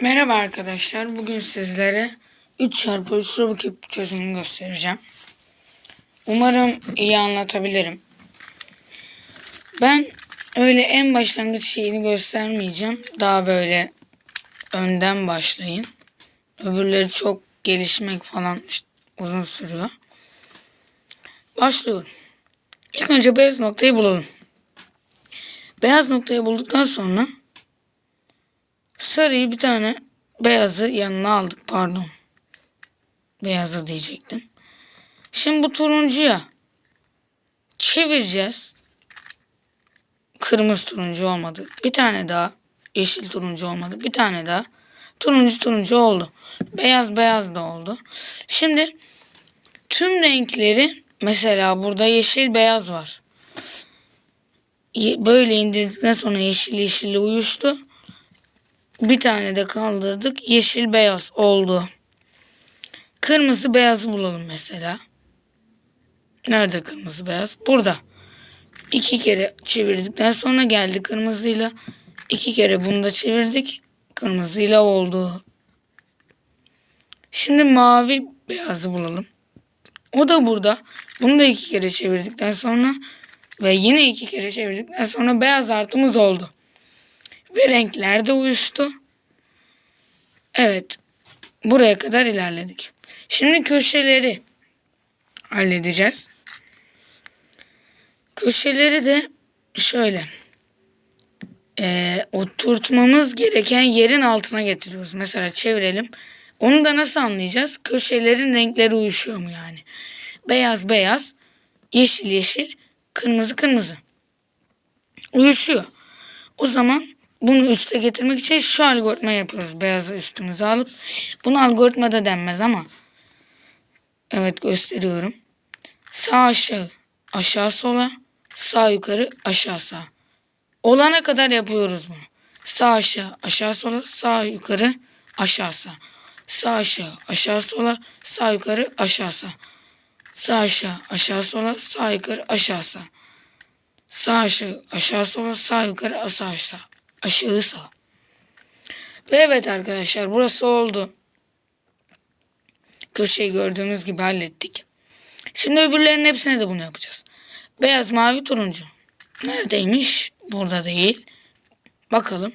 Merhaba arkadaşlar. Bugün sizlere 3 çarpı 3 Rubik çözümünü göstereceğim. Umarım iyi anlatabilirim. Ben öyle en başlangıç şeyini göstermeyeceğim. Daha böyle önden başlayın. Öbürleri çok gelişmek falan uzun sürüyor. Başlıyorum. İlk önce beyaz noktayı bulalım. Beyaz noktayı bulduktan sonra sarıyı bir tane beyazı yanına aldık pardon. Beyazı diyecektim. Şimdi bu turuncuya çevireceğiz. Kırmızı turuncu olmadı. Bir tane daha yeşil turuncu olmadı. Bir tane daha turuncu turuncu oldu. Beyaz beyaz da oldu. Şimdi tüm renkleri mesela burada yeşil beyaz var. Böyle indirdikten sonra yeşil yeşille uyuştu. Bir tane de kaldırdık. Yeşil beyaz oldu. Kırmızı beyaz bulalım mesela. Nerede kırmızı beyaz? Burada. İki kere çevirdikten sonra geldi kırmızıyla. İki kere bunu da çevirdik. Kırmızıyla oldu. Şimdi mavi beyazı bulalım. O da burada. Bunu da iki kere çevirdikten sonra ve yine iki kere çevirdikten sonra beyaz artımız oldu. Ve renkler de uyuştu. Evet. Buraya kadar ilerledik. Şimdi köşeleri halledeceğiz. Köşeleri de şöyle. Ee, oturtmamız gereken yerin altına getiriyoruz. Mesela çevirelim. Onu da nasıl anlayacağız? Köşelerin renkleri uyuşuyor mu yani? Beyaz beyaz, yeşil yeşil, kırmızı kırmızı. Uyuşuyor. O zaman bunu üste getirmek için şu algoritma yapıyoruz. Beyazı üstümüze alıp. Bunu algoritma da denmez ama. Evet gösteriyorum. Sağ aşağı, aşağı sola, sağ yukarı, aşağı sağ. Olana kadar yapıyoruz bunu. Sağ aşağı, aşağı sola, sağ yukarı, aşağı sağ. Sağ aşağı, aşağı sola, sağ yukarı, aşağı sağ. Sağ aşağı, aşağı sola, sağ yukarı, aşağı sağ. Sağ aşağı, aşağı sola, sağ yukarı, aşağı aşağı. Aşağı sağ. Ve evet arkadaşlar burası oldu. Köşeyi gördüğünüz gibi hallettik. Şimdi öbürlerinin hepsine de bunu yapacağız. Beyaz, mavi, turuncu. Neredeymiş? Burada değil. Bakalım.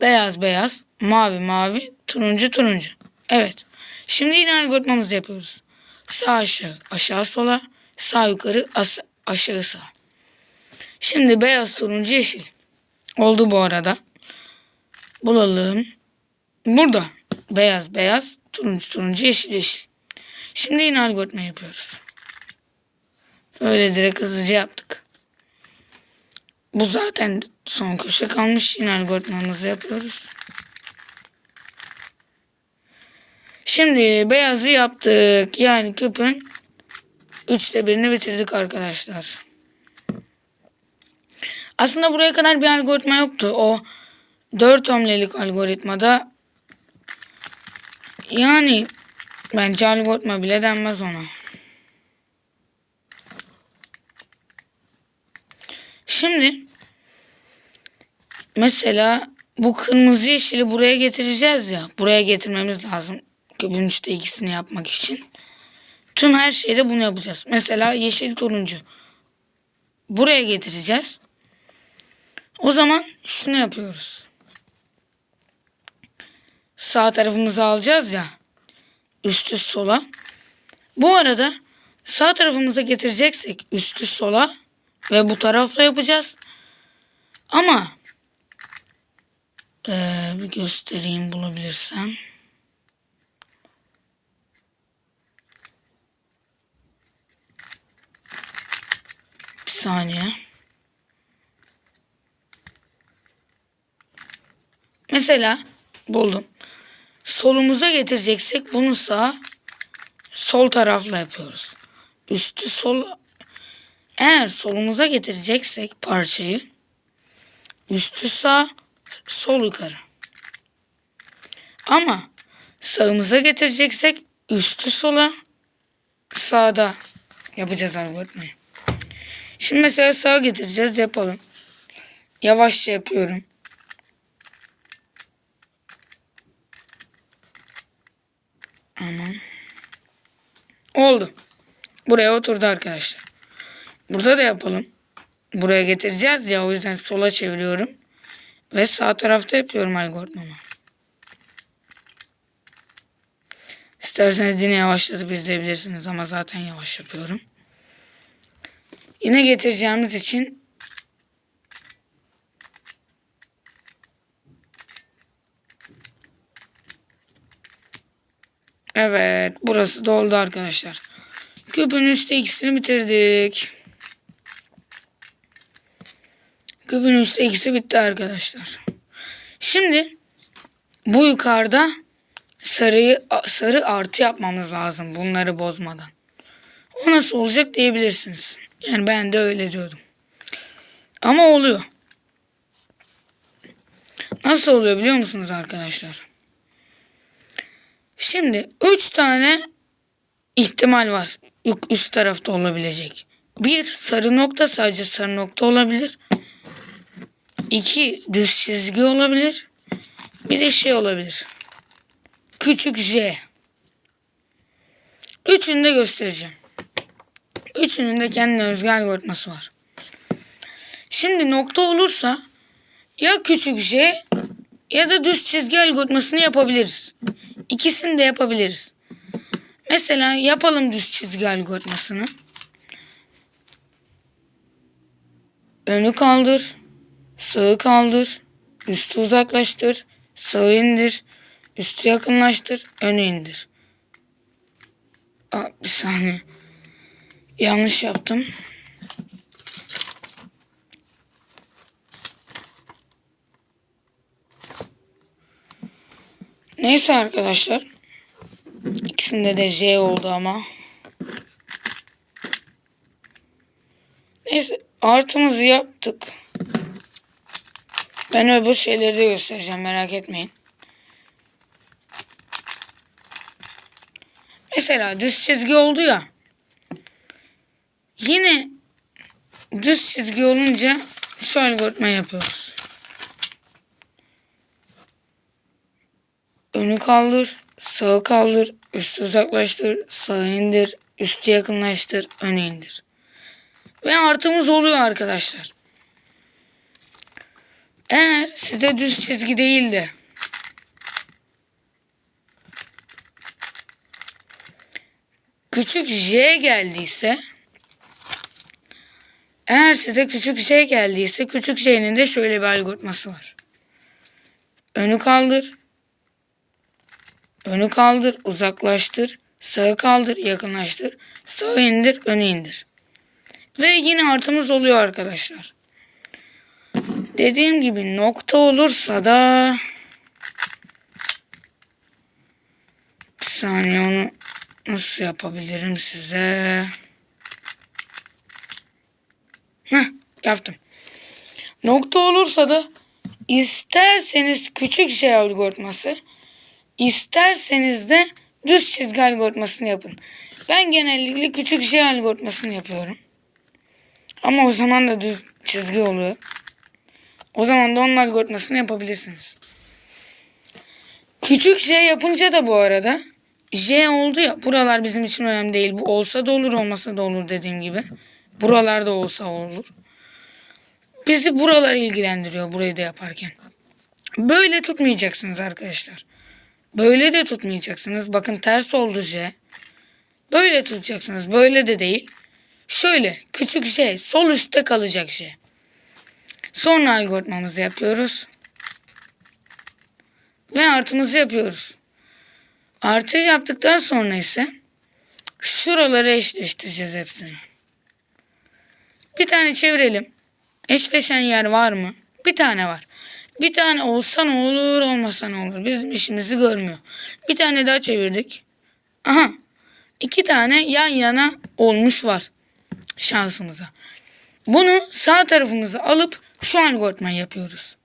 Beyaz, beyaz, mavi, mavi, turuncu, turuncu. Evet. Şimdi yine algoritmamızı yapıyoruz. Sağ aşağı, aşağı sola, sağ yukarı, aşağı sağ. Şimdi beyaz, turuncu, yeşil. Oldu bu arada. Bulalım. Burada. Beyaz beyaz, turuncu turuncu, yeşil yeşil. Şimdi yine algoritma yapıyoruz. Öyle direkt hızlıca yaptık. Bu zaten son köşe kalmış. Yine algoritmamızı yapıyoruz. Şimdi beyazı yaptık. Yani küpün üçte birini bitirdik arkadaşlar. Aslında buraya kadar bir algoritma yoktu. O 4 omlelik algoritmada yani bence algoritma bile denmez ona. Şimdi mesela bu kırmızı yeşili buraya getireceğiz ya. Buraya getirmemiz lazım. Kübün üçte ikisini yapmak için. Tüm her şeyde bunu yapacağız. Mesela yeşil turuncu. Buraya getireceğiz. O zaman şunu yapıyoruz. Sağ tarafımızı alacağız ya. Üstü sola. Bu arada sağ tarafımıza getireceksek üstü sola ve bu tarafla yapacağız. Ama eee, bir göstereyim bulabilirsem. Bir saniye. Mesela buldum. Solumuza getireceksek bunu sağ sol tarafla yapıyoruz. Üstü sol eğer solumuza getireceksek parçayı üstü sağ sol yukarı. Ama sağımıza getireceksek üstü sola sağda yapacağız algoritmayı. Şimdi mesela sağa getireceğiz yapalım. Yavaşça yapıyorum. Tamam. Oldu. Buraya oturdu arkadaşlar. Burada da yapalım. Buraya getireceğiz ya o yüzden sola çeviriyorum. Ve sağ tarafta yapıyorum algoritmamı. İsterseniz yine yavaşlatıp izleyebilirsiniz ama zaten yavaş yapıyorum. Yine getireceğimiz için Evet burası doldu arkadaşlar. Küpün üstte ikisini bitirdik. Küpün üstte ikisi bitti arkadaşlar. Şimdi bu yukarıda sarıyı sarı artı yapmamız lazım bunları bozmadan. O nasıl olacak diyebilirsiniz. Yani ben de öyle diyordum. Ama oluyor. Nasıl oluyor biliyor musunuz arkadaşlar? Şimdi 3 tane ihtimal var. Üst tarafta olabilecek. Bir sarı nokta sadece sarı nokta olabilir. İki düz çizgi olabilir. Bir de şey olabilir. Küçük J. Üçünü de göstereceğim. Üçünün de kendine özgü algoritması var. Şimdi nokta olursa ya küçük J ya da düz çizgi algoritmasını yapabiliriz. İkisini de yapabiliriz. Mesela yapalım düz çizgi algoritmasını. Önü kaldır, sağı kaldır, üstü uzaklaştır, sağı indir, üstü yakınlaştır, önü indir. Aa, bir saniye. Yanlış yaptım. Neyse arkadaşlar. İkisinde de J oldu ama. Neyse artımızı yaptık. Ben öbür şeyleri de göstereceğim merak etmeyin. Mesela düz çizgi oldu ya. Yine düz çizgi olunca şu algoritma yapıyoruz. Önü kaldır, sağı kaldır, üstü uzaklaştır, sağı indir, üstü yakınlaştır, önü indir. Ve artımız oluyor arkadaşlar. Eğer size düz çizgi değil de küçük J geldiyse eğer size küçük J geldiyse küçük J'nin de şöyle bir algoritması var. Önü kaldır, Önü kaldır, uzaklaştır. Sağı kaldır, yakınlaştır. Sağı indir, önü indir. Ve yine artımız oluyor arkadaşlar. Dediğim gibi nokta olursa da bir saniye onu nasıl yapabilirim size? Heh, yaptım. Nokta olursa da isterseniz küçük şey algoritması İsterseniz de düz çizgi algoritmasını yapın. Ben genellikle küçük J algoritmasını yapıyorum. Ama o zaman da düz çizgi oluyor. O zaman da onun algoritmasını yapabilirsiniz. Küçük J yapınca da bu arada J oldu ya buralar bizim için önemli değil. Bu olsa da olur olmasa da olur dediğim gibi. Buralarda olsa olur. Bizi buralar ilgilendiriyor burayı da yaparken. Böyle tutmayacaksınız arkadaşlar. Böyle de tutmayacaksınız. Bakın ters oldu J. Böyle tutacaksınız. Böyle de değil. Şöyle küçük J sol üstte kalacak J. Sonra algoritmamızı yapıyoruz. Ve artımızı yapıyoruz. Artı yaptıktan sonra ise şuraları eşleştireceğiz hepsini. Bir tane çevirelim. Eşleşen yer var mı? Bir tane var. Bir tane olsa ne olur olmasa ne olur. Bizim işimizi görmüyor. Bir tane daha çevirdik. Aha. İki tane yan yana olmuş var. Şansımıza. Bunu sağ tarafımıza alıp şu algoritmayı yapıyoruz.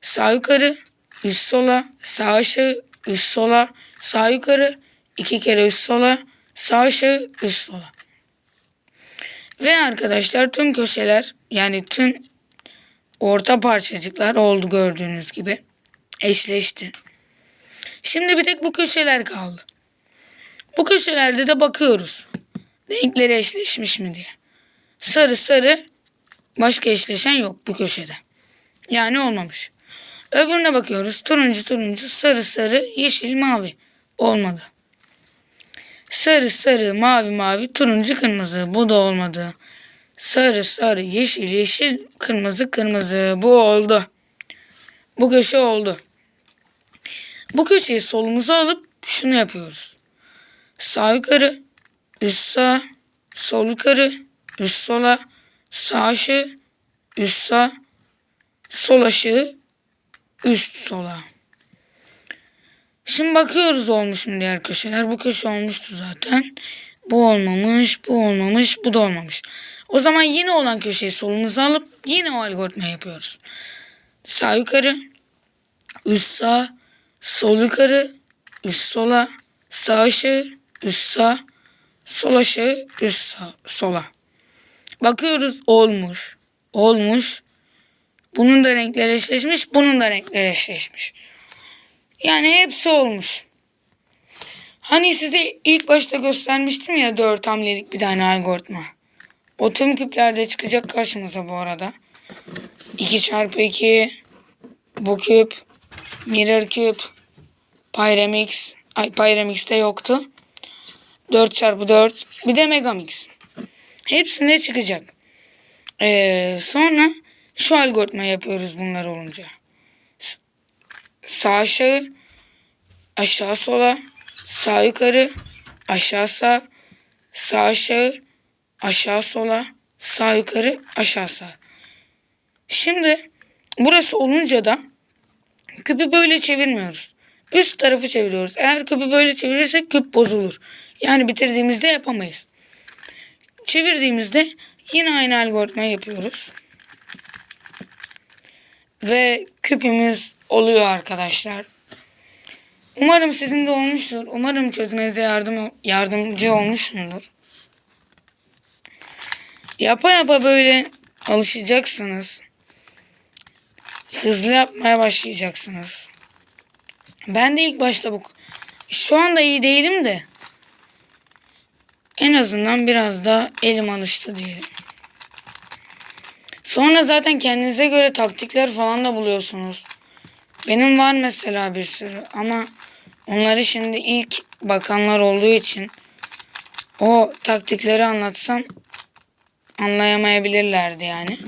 Sağ yukarı, üst sola, sağ aşağı, üst sola, sağ yukarı, iki kere üst sola, sağ aşağı, üst sola. Ve arkadaşlar tüm köşeler yani tüm orta parçacıklar oldu gördüğünüz gibi. Eşleşti. Şimdi bir tek bu köşeler kaldı. Bu köşelerde de bakıyoruz. Renkleri eşleşmiş mi diye. Sarı sarı başka eşleşen yok bu köşede. Yani olmamış. Öbürüne bakıyoruz. Turuncu turuncu sarı sarı yeşil mavi. Olmadı. Sarı sarı mavi mavi turuncu kırmızı. Bu da olmadı. Sarı sarı yeşil yeşil kırmızı kırmızı. Bu oldu. Bu köşe oldu. Bu köşeyi solumuza alıp şunu yapıyoruz. Sağ yukarı, üst sağ, sol yukarı, üst sola, sağ aşağı, üst sağ, sol aşağı, üst sola. Şimdi bakıyoruz olmuş mu diğer köşeler. Bu köşe olmuştu zaten. Bu olmamış, bu olmamış, bu da olmamış. O zaman yine olan köşeyi solumuza alıp yine o algoritma yapıyoruz. Sağ yukarı, üst sağ, sol yukarı, üst sola, sağ aşağı, üst sağ, sol aşağı, üst sağ, sola. Bakıyoruz olmuş, olmuş. Bunun da renkleri eşleşmiş, bunun da renkleri eşleşmiş. Yani hepsi olmuş. Hani size ilk başta göstermiştim ya dört hamlelik bir tane algoritma. O tüm küplerde çıkacak karşınıza bu arada. 2 çarpı 2 bu küp mirror küp Pyramix ay Pyramix'te yoktu. 4 çarpı 4 bir de Megamix. Hepsinde çıkacak. Ee, sonra şu algoritma yapıyoruz bunlar olunca. S- Sağ aşağı aşağı sola sağ yukarı aşağı sağ sağ aşağı aşağı sola sağ yukarı aşağı sağ. Şimdi burası olunca da küpü böyle çevirmiyoruz. Üst tarafı çeviriyoruz. Eğer küpü böyle çevirirsek küp bozulur. Yani bitirdiğimizde yapamayız. Çevirdiğimizde yine aynı algoritma yapıyoruz. Ve küpümüz oluyor arkadaşlar. Umarım sizin de olmuştur. Umarım çözmenize yardım yardımcı olmuşumdur. Yapa yapa böyle alışacaksınız. Hızlı yapmaya başlayacaksınız. Ben de ilk başta bu şu anda iyi değilim de en azından biraz da elim alıştı diyelim. Sonra zaten kendinize göre taktikler falan da buluyorsunuz. Benim var mesela bir sürü ama onları şimdi ilk bakanlar olduğu için o taktikleri anlatsam anlayamayabilirlerdi yani.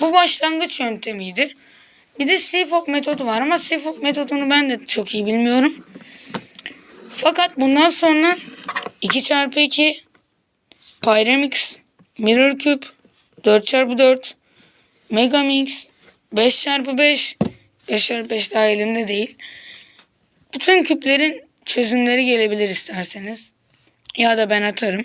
Bu başlangıç yöntemiydi. Bir de CFOP metodu var ama CFOP metodunu ben de çok iyi bilmiyorum. Fakat bundan sonra 2 çarpı 2 Pyramix, Mirror Cube, 4 çarpı 4 Megamix, 5 çarpı 5 5 çarpı 5 daha elimde değil. Bütün küplerin çözümleri gelebilir isterseniz. Ya da ben atarım.